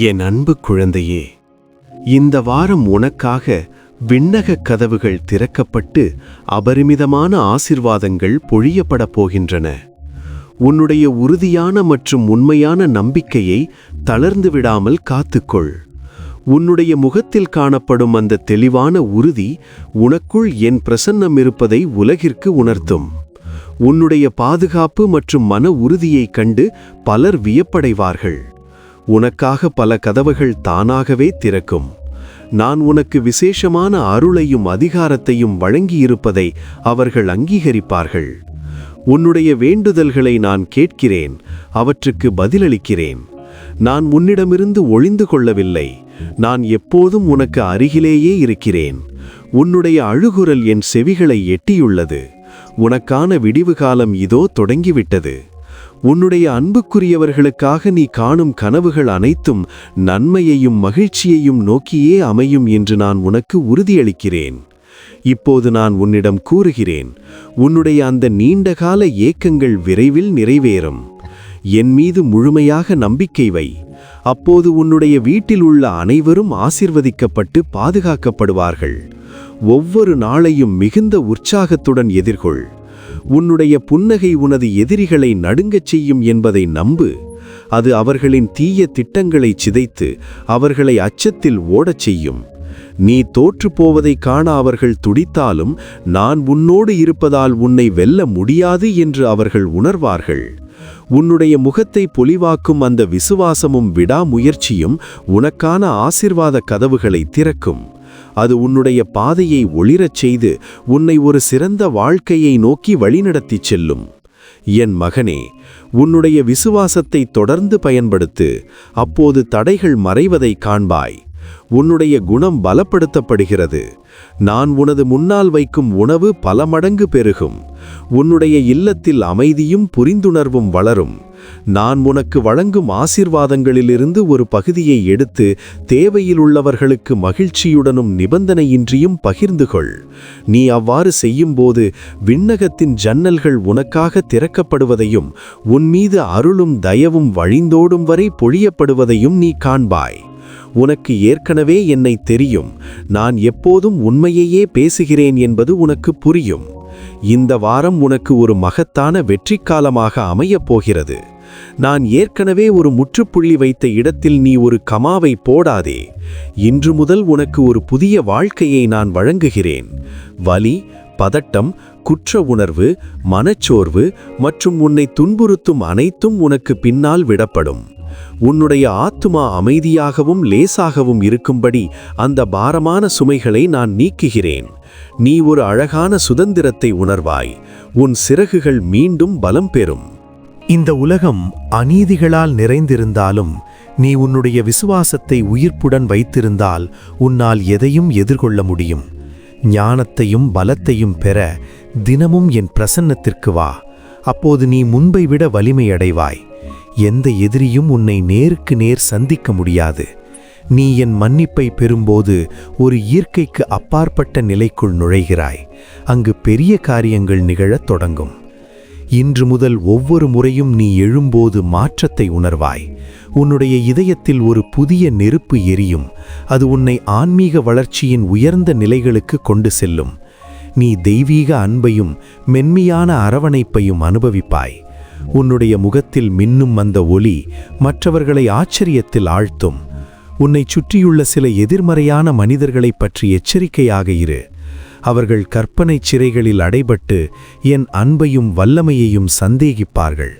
என் அன்பு குழந்தையே இந்த வாரம் உனக்காக விண்ணகக் கதவுகள் திறக்கப்பட்டு அபரிமிதமான ஆசிர்வாதங்கள் பொழியப்படப் போகின்றன. உன்னுடைய உறுதியான மற்றும் உண்மையான நம்பிக்கையை தளர்ந்து விடாமல் காத்துக்கொள். உன்னுடைய முகத்தில் காணப்படும் அந்த தெளிவான உறுதி உனக்குள் என் பிரசன்னம் இருப்பதை உலகிற்கு உணர்த்தும். உன்னுடைய பாதுகாப்பு மற்றும் மன உறுதியைக் கண்டு பலர் வியப்படைவார்கள். உனக்காக பல கதவுகள் தானாகவே திறக்கும். நான் உனக்கு விசேஷமான அருளையும் அதிகாரத்தையும் வழங்கியிருப்பதை அவர்கள் அங்கீகரிப்பார்கள். உன்னுடைய வேண்டுதல்களை நான் கேட்கிறேன் அவற்றுக்கு பதிலளிக்கிறேன். நான் உன்னிடமிருந்து ஒளிந்து கொள்ளவில்லை. நான் எப்போதும் உனக்கு அருகிலேயே இருக்கிறேன். உன்னுடைய அழுகுரல் என் செவிகளை எட்டியுள்ளது. உனக்கான விடிவு காலம் இதோ தொடங்கிவிட்டது. உன்னுடைய அன்புக்குரியவர்களுக்காக நீ காணும் கனவுகள் அனைத்தும் நன்மையையும் மகிழ்ச்சியையும் நோக்கியே அமையும் என்று நான் உனக்கு உறுதியளிக்கிறேன். இப்போது நான் உன்னிடம் கூறுகிறேன் உன்னுடைய அந்த நீண்டகால ஏக்கங்கள் விரைவில் நிறைவேறும். என் மீது முழுமையாக நம்பிக்கை வை. அப்போது உன்னுடைய வீட்டில் உள்ள அனைவரும் ஆசிர்வதிக்கப்பட்டு பாதுகாக்கப்படுவார்கள். ஒவ்வொரு நாளையும் மிகுந்த உற்சாகத்துடன் எதிர்கொள். உன்னுடைய புன்னகை உனது எதிரிகளை நடுங்கச் செய்யும் என்பதை நம்பு. அது அவர்களின் தீய திட்டங்களை சிதைத்து அவர்களை அச்சத்தில் ஓடச் செய்யும். நீ தோற்றுப் போவதைக் காண அவர்கள் துடித்தாலும் நான் உன்னோடு இருப்பதால் உன்னை வெல்ல முடியாது என்று அவர்கள் உணர்வார்கள். உன்னுடைய முகத்தை பொலிவாக்கும் அந்த விசுவாசமும் விடாமுயற்சியும் உனக்கான ஆசிர்வாத கதவுகளை திறக்கும். அது உன்னுடைய பாதையை ஒளிரச் செய்து உன்னை ஒரு சிறந்த வாழ்க்கையை நோக்கி வழிநடத்திச் செல்லும். என் மகனே உன்னுடைய விசுவாசத்தை தொடர்ந்து பயன்படுத்து அப்போது தடைகள் மறைவதைக் காண்பாய். உன்னுடைய குணம் பலப்படுத்தப்படுகிறது. நான் உனது முன்னால் வைக்கும் உணவு பல மடங்கு பெருகும். உன்னுடைய இல்லத்தில் அமைதியும் புரிந்துணர்வும் வளரும். நான் உனக்கு வழங்கும் ஆசிர்வாதங்களிலிருந்து ஒரு பகுதியை எடுத்து தேவையிலுள்ளவர்களுக்கு மகிழ்ச்சியுடனும் நிபந்தனையின்றியும் பகிர்ந்து கொள் நீ அவ்வாறு செய்யும்போது விண்ணகத்தின் ஜன்னல்கள் உனக்காக திறக்கப்படுவதையும் உன் மீது அருளும் தயவும் வழிந்தோடும் வரை பொழியப்படுவதையும் நீ காண்பாய். உனக்கு ஏற்கனவே என்னை தெரியும். நான் எப்போதும் உண்மையையே பேசுகிறேன் என்பது உனக்கு புரியும். இந்த வாரம் உனக்கு ஒரு மகத்தான வெற்றிக்காலமாக அமையப் போகிறது. நான் ஏற்கனவே ஒரு முற்றுப்புள்ளி வைத்த இடத்தில் நீ ஒரு கமாவை போடாதே. இன்று முதல் உனக்கு ஒரு புதிய வாழ்க்கையை நான் வழங்குகிறேன். வலி பதட்டம் குற்ற உணர்வு மனச்சோர்வு மற்றும் உன்னை துன்புறுத்தும் அனைத்தும் உனக்கு பின்னால் விடப்படும். உன்னுடைய ஆத்துமா அமைதியாகவும் லேசாகவும் இருக்கும்படி அந்த பாரமான சுமைகளை நான் நீக்குகிறேன். நீ ஒரு அழகான சுதந்திரத்தை உணர்வாய். உன் சிறகுகள் மீண்டும் பலம் பெறும். இந்த உலகம் அநீதிகளால் நிறைந்திருந்தாலும் நீ உன்னுடைய விசுவாசத்தை உயிர்ப்புடன் வைத்திருந்தால் உன்னால் எதையும் எதிர்கொள்ள முடியும். ஞானத்தையும் பலத்தையும் பெற தினமும் என் பிரசன்னத்திற்கு வா. அப்போது நீ முன்பை விட வலிமையடைவாய். எந்த எதிரியும் உன்னை நேருக்கு நேர் சந்திக்க முடியாது. நீ என் மன்னிப்பை பெறும்போது ஒரு இயற்கைக்கு அப்பாற்பட்ட நிலைக்குள் நுழைகிறாய். அங்கு பெரிய காரியங்கள் நிகழத் தொடங்கும். இன்று முதல் ஒவ்வொரு முறையும் நீ எழும்போது மாற்றத்தை உணர்வாய். உன்னுடைய இதயத்தில் ஒரு புதிய நெருப்பு எரியும். அது உன்னை ஆன்மீக வளர்ச்சியின் உயர்ந்த நிலைகளுக்கு கொண்டு செல்லும். நீ தெய்வீக அன்பையும் மென்மையான அரவணைப்பையும் அனுபவிப்பாய். உன்னுடைய முகத்தில் மின்னும் அந்த ஒளி மற்றவர்களை ஆச்சரியத்தில் ஆழ்த்தும். உன்னை சுற்றியுள்ள சில எதிர்மறையான மனிதர்களைப் பற்றி எச்சரிக்கையாக இரு. அவர்கள் கற்பனை சிறைகளில் அடைபட்டு என் அன்பையும் வல்லமையையும் சந்தேகிப்பார்கள்.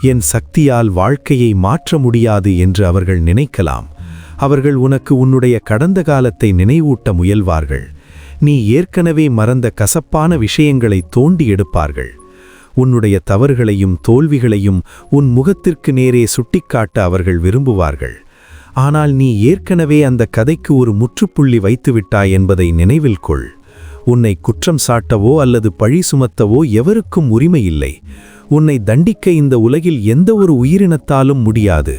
என் சக்தியால் வாழ்க்கையை மாற்ற முடியாது என்று அவர்கள் நினைக்கலாம். அவர்கள் உனக்கு உன்னுடைய கடந்த காலத்தை நினைவூட்ட முயல்வார்கள். நீ ஏற்கனவே மறந்த கசப்பான விஷயங்களை தோண்டி எடுப்பார்கள். உன்னுடைய தவறுகளையும் தோல்விகளையும் உன் முகத்திற்கு நேரே சுட்டிக்காட்ட அவர்கள் விரும்புவார்கள். ஆனால் நீ ஏற்கனவே அந்த கதைக்கு ஒரு முற்றுப்புள்ளி வைத்துவிட்டாய் என்பதை நினைவில் கொள். உன்னை குற்றம் சாட்டவோ அல்லது பழி சுமத்தவோ எவருக்கும் உரிமை இல்லை. உன்னை தண்டிக்க இந்த உலகில் எந்த ஒரு உயிரினத்தாலும் முடியாது.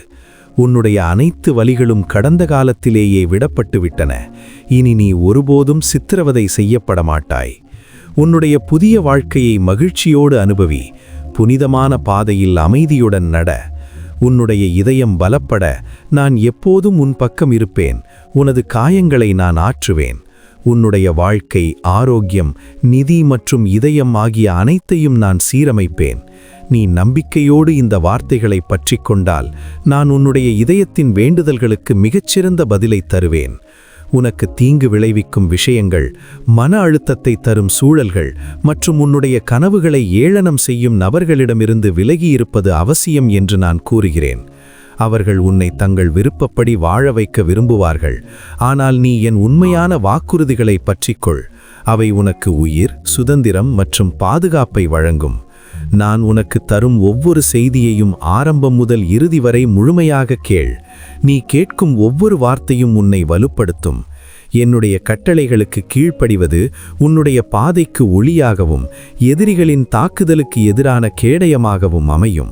உன்னுடைய அனைத்து வழிகளும் கடந்த காலத்திலேயே விடப்பட்டு விட்டன இனி நீ ஒருபோதும் சித்திரவதை செய்யப்பட மாட்டாய் உன்னுடைய புதிய வாழ்க்கையை மகிழ்ச்சியோடு அனுபவி புனிதமான பாதையில் அமைதியுடன் நட. உன்னுடைய இதயம் பலப்பட நான் எப்போதும் உன் பக்கம் இருப்பேன். உனது காயங்களை நான் ஆற்றுவேன். உன்னுடைய வாழ்க்கை ஆரோக்கியம் நிதி மற்றும் இதயம் ஆகிய அனைத்தையும் நான் சீரமைப்பேன். நீ நம்பிக்கையோடு இந்த வார்த்தைகளை பற்றிக் கொண்டால் நான் உன்னுடைய இதயத்தின் வேண்டுதல்களுக்கு மிகச்சிறந்த பதிலை தருவேன். உனக்கு தீங்கு விளைவிக்கும் விஷயங்கள் மன அழுத்தத்தை தரும் சூழல்கள் மற்றும் உன்னுடைய கனவுகளை ஏளனம் செய்யும் நபர்களிடமிருந்து விலகியிருப்பது அவசியம் என்று நான் கூறுகிறேன். அவர்கள் உன்னை தங்கள் விருப்பப்படி வாழ வைக்க விரும்புவார்கள். ஆனால் நீ என் உண்மையான வாக்குறுதிகளை பற்றிக்கொள் அவை உனக்கு உயிர் சுதந்திரம் மற்றும் பாதுகாப்பை வழங்கும். நான் உனக்கு தரும் ஒவ்வொரு செய்தியையும் ஆரம்பம் முதல் இறுதி வரை முழுமையாக கேள். நீ கேட்கும் ஒவ்வொரு வார்த்தையும் உன்னை வலுப்படுத்தும். என்னுடைய கட்டளைகளுக்கு கீழ்ப்படிவது உன்னுடைய பாதைக்கு ஒளியாகவும் எதிரிகளின் தாக்குதலுக்கு எதிரான கேடயமாகவும் அமையும்.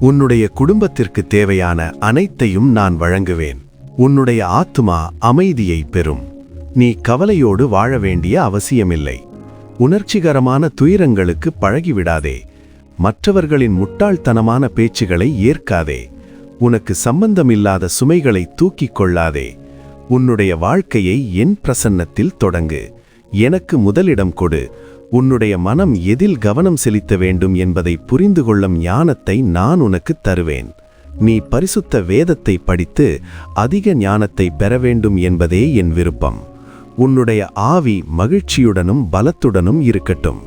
உன்னுடைய குடும்பத்திற்கு தேவையான அனைத்தையும் நான் வழங்குவேன். உன்னுடைய ஆத்மா அமைதியை பெறும். நீ கவலையோடு வாழ வேண்டிய அவசியமில்லை. உணர்ச்சிகரமான துயரங்களுக்கு பழகிவிடாதே. மற்றவர்களின் முட்டாள்தனமான பேச்சுகளை ஏற்காதே. உனக்கு சம்பந்தமில்லாத சுமைகளை தூக்கிக் கொள்ளாதே. உன்னுடைய வாழ்க்கையை என் பிரசன்னத்தில் தொடங்கு. எனக்கு முதலிடம் கொடு. உன்னுடைய மனம் எதில் கவனம் செலுத்த வேண்டும் என்பதை புரிந்து கொள்ளும் ஞானத்தை நான் உனக்கு தருவேன். நீ பரிசுத்த வேதத்தை படித்து அதிக ஞானத்தை பெற வேண்டும் என்பதே என் விருப்பம். உன்னுடைய ஆவி மகிழ்ச்சியுடனும் பலத்துடனும் இருக்கட்டும்.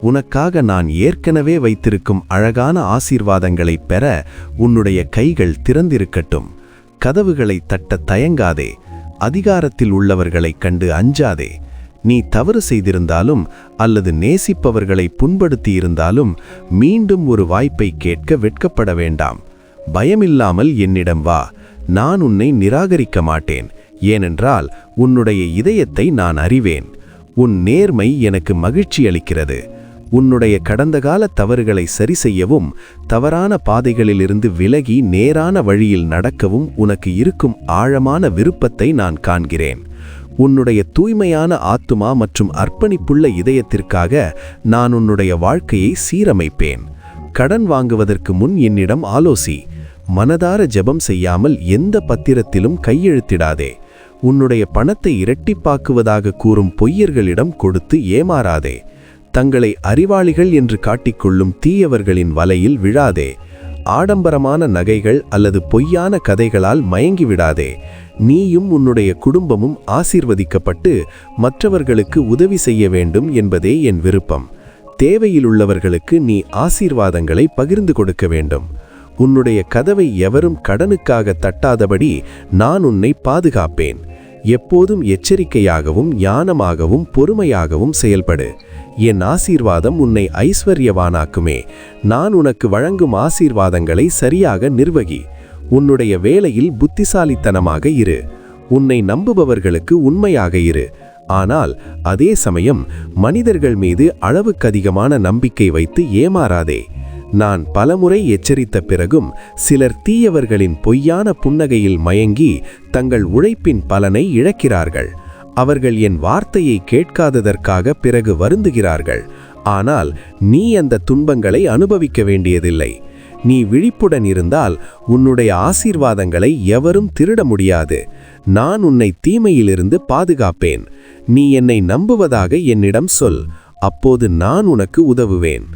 உனக்காக நான் ஏற்கனவே வைத்திருக்கும் அழகான ஆசீர்வாதங்களை பெற உன்னுடைய கைகள் திறந்திருக்கட்டும். கதவுகளை தட்ட தயங்காதே. அதிகாரத்தில் உள்ளவர்களைக் கண்டு அஞ்சாதே. நீ தவறு செய்திருந்தாலும் அல்லது நேசிப்பவர்களை புண்படுத்தியிருந்தாலும் மீண்டும் ஒரு வாய்ப்பை கேட்க வெட்கப்பட வேண்டாம். பயமில்லாமல் என்னிடம் வா. நான் உன்னை நிராகரிக்க மாட்டேன். ஏனென்றால் உன்னுடைய இதயத்தை நான் அறிவேன். உன் நேர்மை எனக்கு மகிழ்ச்சி அளிக்கிறது உன்னுடைய கடந்த கால தவறுகளை சரி செய்யவும் தவறான பாதைகளிலிருந்து விலகி நேரான வழியில் நடக்கவும் உனக்கு இருக்கும் ஆழமான விருப்பத்தை நான் காண்கிறேன். உன்னுடைய தூய்மையான ஆத்துமா மற்றும் அர்ப்பணிப்புள்ள இதயத்திற்காக நான் உன்னுடைய வாழ்க்கையை சீரமைப்பேன். கடன் வாங்குவதற்கு முன் என்னிடம் ஆலோசி. மனதார ஜெபம் செய்யாமல் எந்த பத்திரத்திலும் கையெழுத்திடாதே. உன்னுடைய பணத்தை இரட்டிப்பாக்குவதாக கூறும் பொய்யர்களிடம் கொடுத்து ஏமாறாதே. தங்களை அறிவாளிகள் என்று காட்டிக்கொள்ளும் தீயவர்களின் வலையில் விழாதே. ஆடம்பரமான நகைகள் அல்லது பொய்யான கதைகளால் மயங்கிவிடாதே. நீயும் உன்னுடைய குடும்பமும் ஆசீர்வதிக்கப்பட்டு மற்றவர்களுக்கு உதவி செய்ய வேண்டும் என்பதே என் விருப்பம். தேவையிலுள்ளவர்களுக்கு நீ ஆசீர்வாதங்களை பகிர்ந்து கொடுக்க வேண்டும். உன்னுடைய கதவை எவரும் கடனுக்காக தட்டாதபடி நான் உன்னை பாதுகாப்பேன். எப்போதும் எச்சரிக்கையாகவும் ஞானமாகவும் பொறுமையாகவும் செயல்படு. என் ஆசீர்வாதம் உன்னை ஐஸ்வர்யவானாக்குமே. நான் உனக்கு வழங்கும் ஆசீர்வாதங்களை சரியாக நிர்வகி. உன்னுடைய வேலையில் புத்திசாலித்தனமாக இரு. உன்னை நம்புபவர்களுக்கு உண்மையாக இரு. ஆனால் அதே சமயம் மனிதர்கள் மீது அளவுக்கதிகமான நம்பிக்கை வைத்து ஏமாறாதே. நான் பலமுறை எச்சரித்த பிறகும் சிலர் தீயவர்களின் பொய்யான புன்னகையில் மயங்கி தங்கள் உழைப்பின் பலனை இழக்கிறார்கள். அவர்கள் என் வார்த்தையை கேட்காததற்காக பிறகு வருந்துகிறார்கள். ஆனால் நீ அந்த துன்பங்களை அனுபவிக்க வேண்டியதில்லை. நீ விழிப்புடன் இருந்தால் உன்னுடைய ஆசீர்வாதங்களை எவரும் திருட முடியாது. நான் உன்னை தீமையிலிருந்து பாதுகாப்பேன். நீ என்னை நம்புவதாக என்னிடம் சொல். அப்போது நான் உனக்கு உதவுவேன்.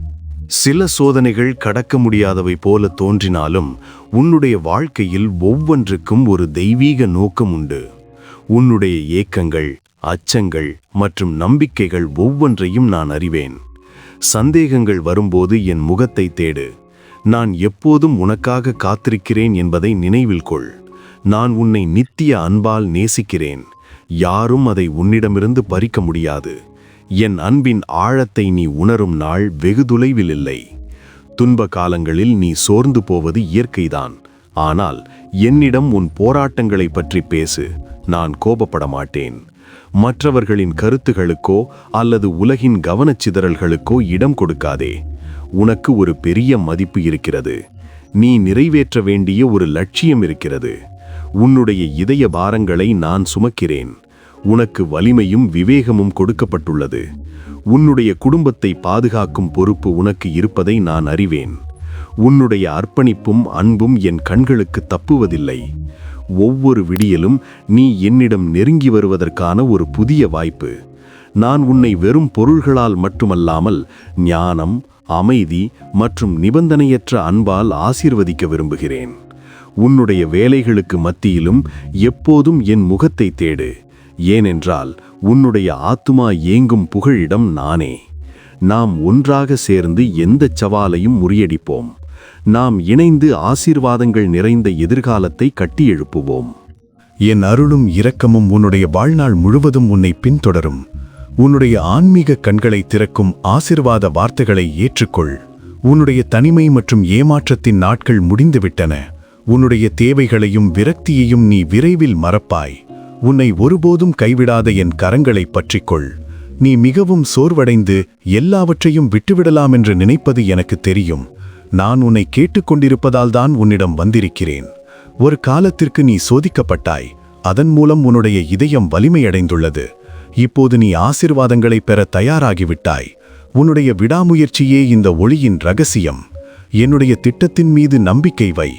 சில சோதனைகள் கடக்க முடியாதவை போல தோன்றினாலும் உன்னுடைய வாழ்க்கையில் ஒவ்வொன்றுக்கும் ஒரு தெய்வீக நோக்கம் உண்டு. உன்னுடைய ஏக்கங்கள் அச்சங்கள் மற்றும் நம்பிக்கைகள் ஒவ்வொன்றையும் நான் அறிவேன். சந்தேகங்கள் வரும்போது என் முகத்தை தேடு. நான் எப்போதும் உனக்காக காத்திருக்கிறேன் என்பதை நினைவில் கொள். நான் உன்னை நித்திய அன்பால் நேசிக்கிறேன். யாரும் அதை உன்னிடமிருந்து பறிக்க முடியாது. என் அன்பின் ஆழத்தை நீ உணரும் நாள் வெகு தொலைவில் இல்லை. துன்ப காலங்களில் நீ சோர்ந்து போவது இயற்கைதான். ஆனால் என்னிடம் உன் போராட்டங்களைப் பற்றி பேசு. நான் கோபப்பட மாட்டேன் மற்றவர்களின் கருத்துகளுக்கோ அல்லது உலகின் கவனச்சிதறல்களுக்கோ இடம் கொடுக்காதே. உனக்கு ஒரு பெரிய மதிப்பு இருக்கிறது. நீ நிறைவேற்ற வேண்டிய ஒரு லட்சியம் இருக்கிறது. உன்னுடைய இதய பாரங்களை நான் சுமக்கிறேன். உனக்கு வலிமையும் விவேகமும் கொடுக்கப்பட்டுள்ளது. உன்னுடைய குடும்பத்தை பாதுகாக்கும் பொறுப்பு உனக்கு இருப்பதை நான் அறிவேன். உன்னுடைய அர்ப்பணிப்பும் அன்பும் என் கண்களுக்கு தப்புவதில்லை. ஒவ்வொரு விடியலும் நீ என்னிடம் நெருங்கி வருவதற்கான ஒரு புதிய வாய்ப்பு. நான் உன்னை வெறும் பொருள்களால் மட்டுமல்லாமல் ஞானம் அமைதி மற்றும் நிபந்தனையற்ற அன்பால் ஆசீர்வதிக்க விரும்புகிறேன். உன்னுடைய வேலைகளுக்கு மத்தியிலும் எப்போதும் என் முகத்தை தேடு. ஏனென்றால் உன்னுடைய ஆத்துமா ஏங்கும் புகழிடம் நானே. நாம் ஒன்றாக சேர்ந்து எந்தச் சவாலையும் முறியடிப்போம். நாம் இணைந்து ஆசீர்வாதங்கள் நிறைந்த எதிர்காலத்தை கட்டியெழுப்புவோம். என் அருளும் இரக்கமும் உன்னுடைய வாழ்நாள் முழுவதும் உன்னை பின்தொடரும். உன்னுடைய ஆன்மீக கண்களை திறக்கும் ஆசிர்வாத வார்த்தைகளை ஏற்றுக்கொள். உன்னுடைய தனிமை மற்றும் ஏமாற்றத்தின் நாட்கள் முடிந்துவிட்டன. உன்னுடைய தேவைகளையும் விரக்தியையும் நீ விரைவில் மறப்பாய். உன்னை ஒருபோதும் கைவிடாத என் கரங்களை பற்றிக்கொள். நீ மிகவும் சோர்வடைந்து எல்லாவற்றையும் விட்டுவிடலாம் என்று நினைப்பது எனக்கு தெரியும். நான் உன்னை கேட்டுக்கொண்டிருப்பதால் தான் உன்னிடம் வந்திருக்கிறேன். ஒரு காலத்திற்கு நீ சோதிக்கப்பட்டாய். அதன் மூலம் உன்னுடைய இதயம் வலிமையடைந்துள்ளது. இப்போது நீ ஆசிர்வாதங்களை பெற தயாராகிவிட்டாய். உன்னுடைய விடாமுயற்சியே இந்த ஒளியின் ரகசியம். என்னுடைய திட்டத்தின் மீது நம்பிக்கை வை.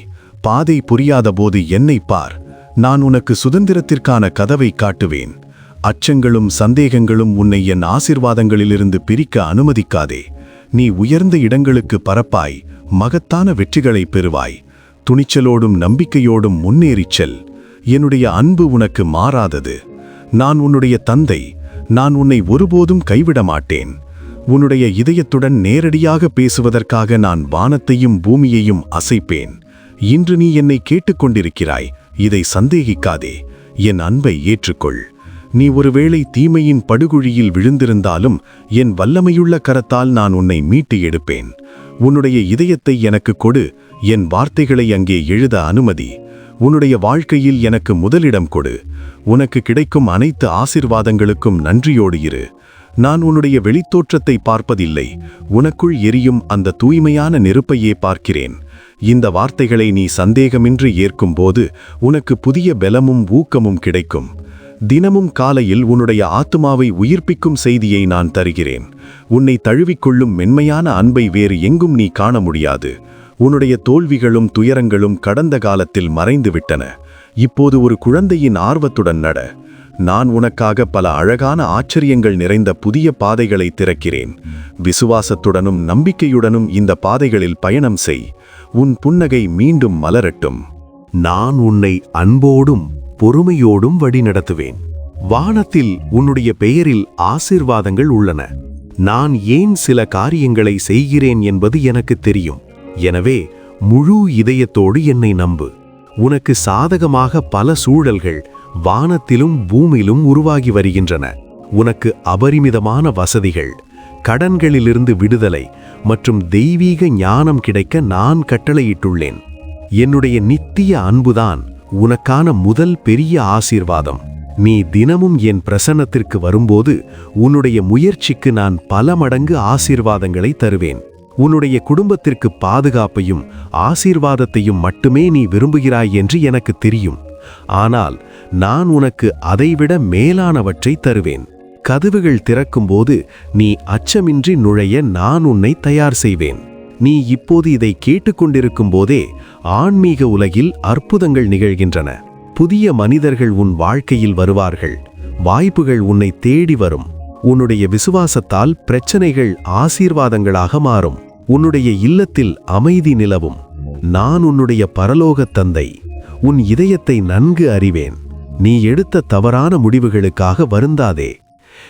பாதை புரியாத போது என்னை பார். நான் உனக்கு சுதந்திரத்திற்கான கதவை காட்டுவேன். அச்சங்களும் சந்தேகங்களும் உன்னை என் ஆசிர்வாதங்களிலிருந்து பிரிக்க அனுமதிக்காதே. நீ உயர்ந்த இடங்களுக்கு பரப்பாய். மகத்தான வெற்றிகளை பெறுவாய். துணிச்சலோடும் நம்பிக்கையோடும் முன்னேறிச் செல். என்னுடைய அன்பு உனக்கு மாறாதது. நான் உன்னுடைய தந்தை. நான் உன்னை ஒருபோதும் கைவிட மாட்டேன். உன்னுடைய இதயத்துடன் நேரடியாக பேசுவதற்காக நான் வானத்தையும் பூமியையும் அசைப்பேன். இன்று நீ என்னை கேட்டுக்கொண்டிருக்கிறாய் இதை சந்தேகிக்காதே. என் அன்பை ஏற்றுக்கொள். நீ ஒருவேளை தீமையின் படுகுழியில் விழுந்திருந்தாலும் என் வல்லமையுள்ள கரத்தால் நான் உன்னை மீட்டு எடுப்பேன். உன்னுடைய இதயத்தை எனக்கு கொடு என் வார்த்தைகளை அங்கே எழுத அனுமதி. உன்னுடைய வாழ்க்கையில் எனக்கு முதலிடம் கொடு. உனக்கு கிடைக்கும் அனைத்து ஆசிர்வாதங்களுக்கும் நன்றியோடு இரு. நான் உன்னுடைய வெளித்தோற்றத்தை பார்ப்பதில்லை. உனக்குள் எரியும் அந்த தூய்மையான நெருப்பையே பார்க்கிறேன். இந்த வார்த்தைகளை நீ சந்தேகமின்றி ஏற்கும்போது உனக்கு புதிய பலமும் ஊக்கமும் கிடைக்கும். தினமும் காலையில் உன்னுடைய ஆத்துமாவை உயிர்ப்பிக்கும் செய்தியை நான் தருகிறேன். உன்னை தழுவிக்கொள்ளும் மென்மையான அன்பை வேறு எங்கும் நீ காண முடியாது. உன்னுடைய தோல்விகளும் துயரங்களும் கடந்த காலத்தில் மறைந்துவிட்டன. இப்போது ஒரு குழந்தையின் ஆர்வத்துடன் நட. நான் உனக்காக பல அழகான ஆச்சரியங்கள் நிறைந்த புதிய பாதைகளை திறக்கிறேன். விசுவாசத்துடனும் நம்பிக்கையுடனும் இந்த பாதைகளில் பயணம் செய். உன் புன்னகை மீண்டும் மலரட்டும். நான் உன்னை அன்போடும் பொறுமையோடும் வழிநடத்துவேன் வானத்தில் உன்னுடைய பெயரில் ஆசிர்வாதங்கள் உள்ளன. நான் ஏன் சில காரியங்களை செய்கிறேன் என்பது எனக்கு தெரியும். எனவே முழு இதயத்தோடு என்னை நம்பு. உனக்கு சாதகமாக பல சூழல்கள் வானத்திலும் பூமியிலும் உருவாகி வருகின்றன. உனக்கு அபரிமிதமான வசதிகள் கடன்களிலிருந்து விடுதலை மற்றும் தெய்வீக ஞானம் கிடைக்க நான் கட்டளையிட்டுள்ளேன். என்னுடைய நித்திய அன்புதான் உனக்கான முதல் பெரிய ஆசீர்வாதம். நீ தினமும் என் பிரசன்னத்திற்கு வரும்போது உன்னுடைய முயற்சிக்கு நான் பல மடங்கு ஆசீர்வாதங்களை தருவேன். உன்னுடைய குடும்பத்திற்கு பாதுகாப்பையும் ஆசீர்வாதத்தையும் மட்டுமே நீ விரும்புகிறாய் என்று எனக்கு தெரியும். ஆனால் நான் உனக்கு அதைவிட மேலானவற்றை தருவேன். கதவுகள் திறக்கும்போது நீ அச்சமின்றி நுழைய நான் உன்னை தயார் செய்வேன். நீ இப்போது இதை கேட்டுக்கொண்டிருக்கும் போதே ஆன்மீக உலகில் அற்புதங்கள் நிகழ்கின்றன. புதிய மனிதர்கள் உன் வாழ்க்கையில் வருவார்கள். வாய்ப்புகள் உன்னை தேடி வரும். உன்னுடைய விசுவாசத்தால் பிரச்சனைகள் ஆசீர்வாதங்களாக மாறும். உன்னுடைய இல்லத்தில் அமைதி நிலவும். நான் உன்னுடைய பரலோகத் தந்தை. உன் இதயத்தை நன்கு அறிவேன். நீ எடுத்த தவறான முடிவுகளுக்காக வருந்தாதே.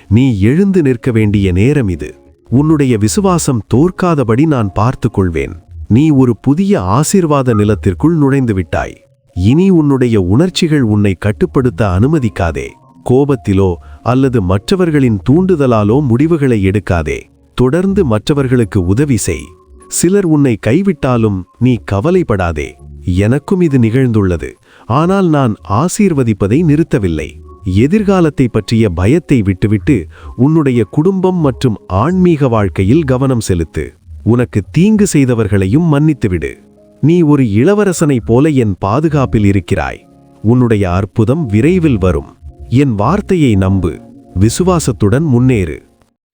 நீ எழுந்து நிற்க வேண்டிய நேரம் இது. உன்னுடைய விசுவாசம் தோற்காதபடி நான் பார்த்துக் கொள்வேன் நீ ஒரு புதிய ஆசீர்வாத நிலத்திற்குள் நுழைந்து விட்டாய் இனி உன்னுடைய உணர்ச்சிகள் உன்னை கட்டுப்படுத்த அனுமதிக்காதே. கோபத்திலோ அல்லது மற்றவர்களின் தூண்டுதலாலோ முடிவுகளை எடுக்காதே. தொடர்ந்து மற்றவர்களுக்கு உதவி செய். சிலர் உன்னை கைவிட்டாலும் நீ கவலைப்படாதே. எனக்கும் இது நிகழ்ந்துள்ளது. ஆனால் நான் ஆசீர்வதிப்பதை நிறுத்தவில்லை. எதிர்காலத்தை பற்றிய பயத்தை விட்டுவிட்டு உன்னுடைய குடும்பம் மற்றும் ஆன்மீக வாழ்க்கையில் கவனம் செலுத்து. உனக்கு தீங்கு செய்தவர்களையும் மன்னித்துவிடு. நீ ஒரு இளவரசனைப் போல என் பாதுகாப்பில் இருக்கிறாய். உன்னுடைய அற்புதம் விரைவில் வரும். என் வார்த்தையை நம்பு. விசுவாசத்துடன் முன்னேறு.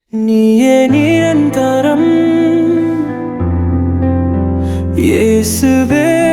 நீயே நிரந்தரம். இயேசுவே